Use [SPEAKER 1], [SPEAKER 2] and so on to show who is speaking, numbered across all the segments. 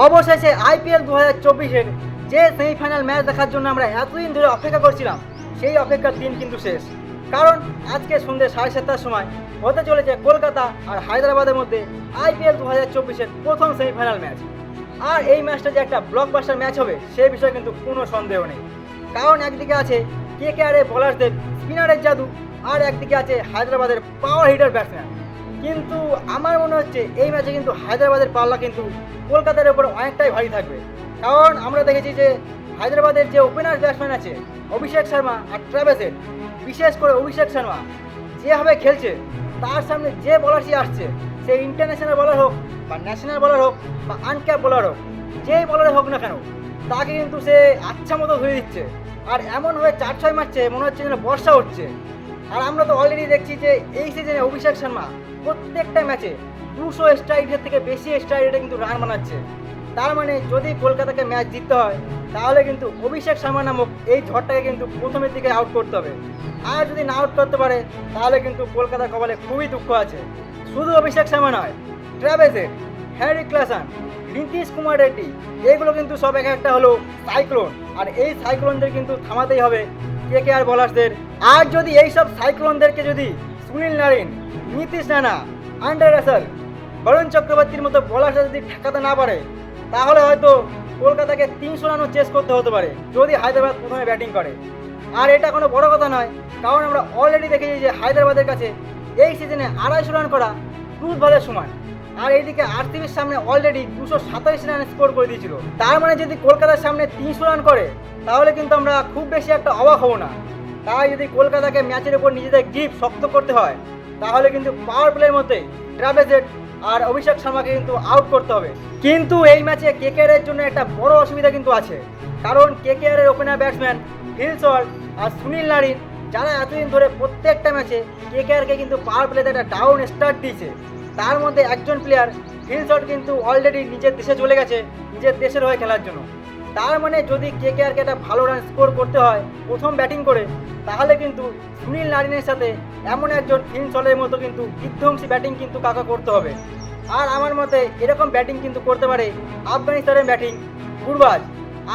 [SPEAKER 1] অবশেষে আইপিএল দু হাজার চব্বিশের যে সেমিফাইনাল ম্যাচ দেখার জন্য আমরা এতদিন ধরে অপেক্ষা করছিলাম, সেই অপেক্ষার দিন কিন্তু শেষ। কারণ আজকে সন্ধ্যে সাড়ে সাতটার সময় হতে চলেছে কলকাতা আর হায়দ্রাবাদের মধ্যে আইপিএল দু হাজার চব্বিশের প্রথম সেমিফাইনাল ম্যাচ। আর এই ম্যাচটা যে একটা ব্লকবাস্টার ম্যাচ হবে সেই বিষয়ে কিন্তু কোনো সন্দেহ নেই। কারণ একদিকে আছে কে কে আর এ বোলারদের স্পিনারের জাদু, আর একদিকে আছে হায়দ্রাবাদের পাওয়ার হিটার ব্যাটসম্যান কিন্তু আমার মনে হচ্ছে এই ম্যাচে কিন্তু হায়দ্রাবাদের পাল্লা কিন্তু কলকাতার উপর অনেকটাই ভারী থাকবে। কারণ আমরা দেখেছি যে হায়দ্রাবাদের যে ওপেনার ব্যাটসম্যান আছে, অভিষেক শর্মা আর ট্রাভেসের বিশেষ করে অভিষেক শর্মা, যেভাবে খেলছে, তার সামনে যে বলারটি আসছে, সে ইন্টারন্যাশনাল বলার হোক বা ন্যাশনাল বলার হোক বা আনক্যাপ বলার হোক, যেই বলার হোক না কেন, তাকে কিন্তু সে আচ্ছা মতো ধরে দিচ্ছে। আর এমনভাবে চার ছয় মারছে, মনে হচ্ছে যেন বর্ষা হচ্ছে। আর আমরা তো অলরেডি দেখছি যে এই সিজনে অভিষেক শর্মা প্রত্যেকটা ম্যাচে দুশো স্ট্রাইকের থেকে বেশি স্ট্রাইক রেটে কিন্তু রান বানাচ্ছে। তার মানে যদি কলকাতাকে ম্যাচ জিততে হয়, তাহলে কিন্তু অভিষেক শর্মা নামক এই ঝড়টাকে কিন্তু প্রথমের দিকে আউট করতে হবে। আর যদি না আউট করতে পারে, তাহলে কিন্তু কলকাতার কপালে খুবই দুঃখ আছে। শুধু অভিষেক শর্মা নয় ট্রাভেজের হ্যারি ক্লাসান নীতিশ কুমার রেড্ডি এগুলো কিন্তু সব এক একটা হলো সাইক্লোন আর এই সাইক্লোনদের কিন্তু থামাতেই হবে কে কে আর বলার্সদের আর যদি এই সব সাইক্লোনদেরকে যদি Sunil Narine, Nitish Rana, Andre Russell, Varun চক্রবর্তীর মতো বলার্সরা যদি ঠেকাতে না পারে, তাহলে হয়তো কলকাতাকে তিনশো রানও চেস করতে হতে পারে, যদি হায়দ্রাবাদ প্রথমে ব্যাটিং করে। আর এটা কোনো বড় কথা নয়, কারণ আমরা অলরেডি দেখেছি যে হায়দ্রাবাদের কাছে এই সিজনে আড়াইশো রান করা ক্রুজ বলের সমান। আর এইদিকে আরসিবির সামনে অলরেডি দুশো সাতাইশ রান স্কোর করে দিয়েছিল। তার মানে যদি কলকাতার সামনে তিনশো রান করে, তাহলে কিন্তু আমরা খুব বেশি একটা অবাক হব না। তাই যদি কলকাতাকে ম্যাচের উপর নিজেদের গ্রিপ শক্ত করতে হয়, তাহলে কিন্তু পাওয়ার প্লের মধ্যে ট্রাভেজেট আর অভিষেক শর্মাকে কিন্তু আউট করতে হবে। কিন্তু এই ম্যাচে কেকেআর এর জন্য একটা বড় অসুবিধা কিন্তু আছে। কারণ কেকেআর এর ওপেনার ব্যাটসম্যান ফিল সল্ট আর সুনীল নারিন, যারা এতদিন ধরে প্রত্যেকটা ম্যাচে কেকেআরকে কিন্তু পাওয়ার প্লেতে একটা ডাউন স্টার্ট দিয়েছে। তার মধ্যে একজন প্লেয়ার ফিল শট কিন্তু অলরেডি নিজের দেশে চলে গেছে, নিজের দেশের হয়ে খেলার জন্য। তার মানে যদি কেকেআরকে একটা ভালো রান স্কোর করতে হয়, প্রথম ব্যাটিং করে, তাহলে কিন্তু সুনীল নারিনের সাথে এমন একজন ফিল্ম শটের মতো কিন্তু বিধ্বংসী ব্যাটিং কিন্তু কাকা করতে হবে। আর আমার মতে এরকম ব্যাটিং কিন্তু করতে পারে আফগানিস্তানের ব্যাটিং গুরবাজ।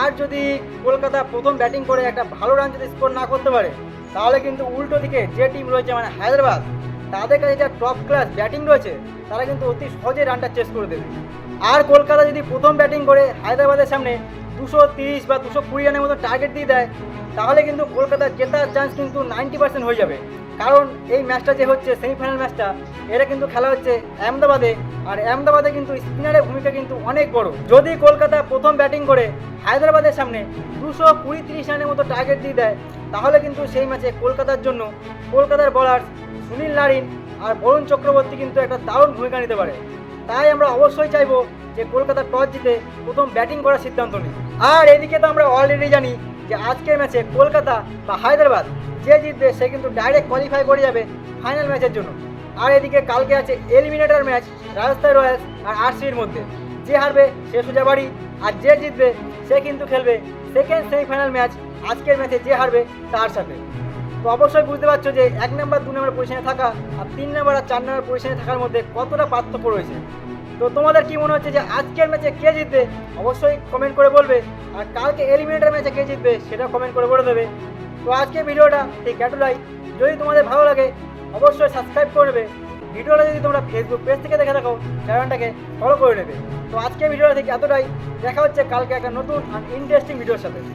[SPEAKER 1] আর যদি কলকাতা প্রথম ব্যাটিং করে একটা ভালো রান যদি স্কোর না করতে পারে, তাহলে কিন্তু উল্টো দিকে যে টিম রয়েছে মানে হায়দ্রাবাদ। তাদের কাছে যা টপ ক্লাস ব্যাটিং রয়েছে, তারা কিন্তু অতি সহজে রানটা চেস করে দেবে। আর কলকাতা যদি প্রথম ব্যাটিং করে, হায়দ্রাবাদের সামনে দুশো তিরিশ বা দুশো কুড়ি রানের মতো টার্গেট দিয়ে দেয়, তাহলে কিন্তু কলকাতার জেতার চান্স কিন্তু নাইনটি পার্সেন্ট হয়ে যাবে। কারণ এই ম্যাচটা যে হচ্ছে সেমিফাইনাল ম্যাচটা এটা কিন্তু খেলা হচ্ছে আহমেদাবাদে, আর আহমেদাবাদে কিন্তু স্পিনারের ভূমিকা কিন্তু অনেক বড়। যদি কলকাতা প্রথম ব্যাটিং করে, হায়দ্রাবাদের সামনে দুশো কুড়ি তিরিশ রানের মতো টার্গেট দিয়ে দেয়, তাহলে কিন্তু সেই ম্যাচে কলকাতার জন্য, কলকাতার বলার সুনীল নারিন আর বরুণ চক্রবর্তী কিন্তু একটা দারুণ ভূমিকা নিতে পারে। তাই আমরা অবশ্যই চাইব যে কলকাতা টস জিতে প্রথম ব্যাটিং করার সিদ্ধান্ত নিই আর এদিকে তো আমরা অলরেডি জানি যে আজকের ম্যাচে কলকাতা বা হায়দ্রাবাদ যে জিতবে, সে কিন্তু ডাইরেক্ট কোয়ালিফাই করে যাবে ফাইনাল ম্যাচের জন্য। আর এদিকে কালকে আছে এলিমিনেটর ম্যাচ রাজস্থান রয়্যালস আর আরসিবির মধ্যে। যে হারবে সে সোজা বাড়ি, আর যে জিতবে সে কিন্তু খেলবে সেকেন্ড সেমিফাইনাল ম্যাচ আজকের ম্যাচে যে হারবে তার সাথে। তো অবশ্যই বুঝতে পারছ যে এক নাম্বার, দু নম্বর পজিশনে থাকা আর তিন নম্বর আর চার নম্বর পজিশনে থাকার মধ্যে কতটা পার্থক্য রয়েছে? তো তোমাদের কি মনে হচ্ছে যে আজকের ম্যাচে কে জিতবে? অবশ্যই কমেন্ট করে বলবে। আর কালকে এলিমিনেটর ম্যাচে কে জিতবে সেটা কমেন্ট করে বলে দেবে। তো আজকে ভিডিওটা ঠিক এতটাই যদি তোমাদের ভালো লাগে, অবশ্যই সাবস্ক্রাইব করে নেবে। ভিডিওটা যদি তোমরা ফেসবুক পেজ থেকে দেখে থাকো চ্যানেলটাকে ফলো করে নেবে। তো আজকে ভিডিওটা ঠিক এতটাই। দেখা হচ্ছে কালকে একটা নতুন আর ইন্টারেস্টিং ভিডিওর সাথে।